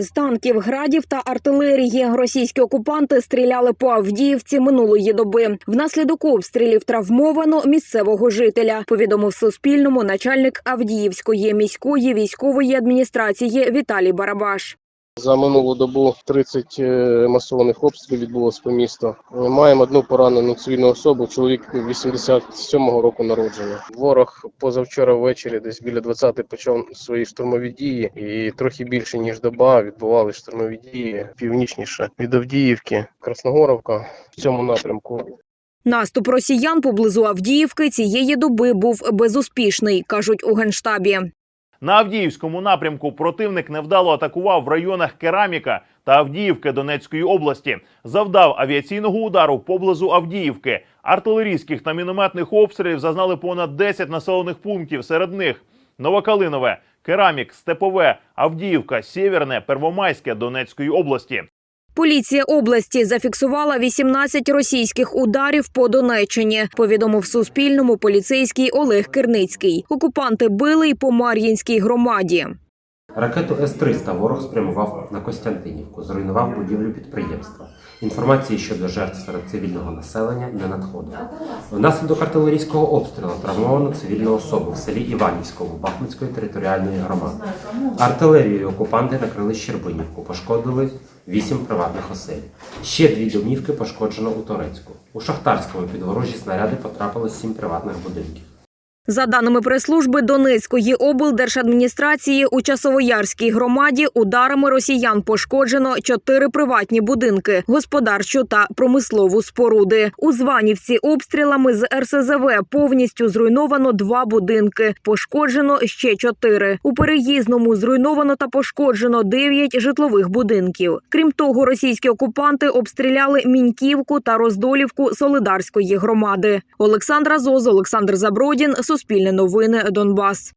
З танків, градів та артилерії російські окупанти стріляли по Авдіївці минулої доби. Внаслідок обстрілів травмовано місцевого жителя. Повідомив Суспільному начальник Авдіївської міської військової адміністрації Віталій Барабаш. За минулу добу 30 е, масованих обстрілів відбулося по місту. Е, Маємо одну поранену цивільну особу, чоловік 87-го року народження. Ворог позавчора ввечері, десь біля 20 почав свої штурмові дії, і трохи більше ніж доба відбували штурмові дії північніше від Авдіївки, Красногоровка в цьому напрямку. Наступ росіян поблизу Авдіївки цієї доби був безуспішний, кажуть у генштабі. На Авдіївському напрямку противник невдало атакував в районах Кераміка та Авдіївки Донецької області, завдав авіаційного удару поблизу Авдіївки. Артилерійських та мінометних обстрілів зазнали понад 10 населених пунктів. Серед них Новокалинове, Керамік, Степове, Авдіївка, Сєвєрне, Первомайське Донецької області. Поліція області зафіксувала 18 російських ударів по Донеччині. Повідомив Суспільному поліцейський Олег Кирницький. Окупанти били й по Мар'їнській громаді. Ракету С-300 ворог спрямував на Костянтинівку, зруйнував будівлю підприємства. Інформації щодо жертв серед цивільного населення не надходило. Внаслідок артилерійського обстрілу травмовано цивільну особу в селі Іванівському Бахмутської територіальної громади. Артилерією окупанти накрили Щербинівку, пошкодили вісім приватних осель. Ще дві домівки пошкоджено у Торецьку. У Шахтарському під ворожі снаряди потрапили сім приватних будинків. За даними прес-служби Донецької облдержадміністрації, у Часовоярській громаді ударами росіян пошкоджено чотири приватні будинки, господарчу та промислову споруди. У Званівці обстрілами з РСЗВ повністю зруйновано два будинки. Пошкоджено ще чотири. У переїзному зруйновано та пошкоджено дев'ять житлових будинків. Крім того, російські окупанти обстріляли Міньківку та Роздолівку Солидарської громади. Олександра Зоз, Олександр Забродін, Суспільне новини, Донбас.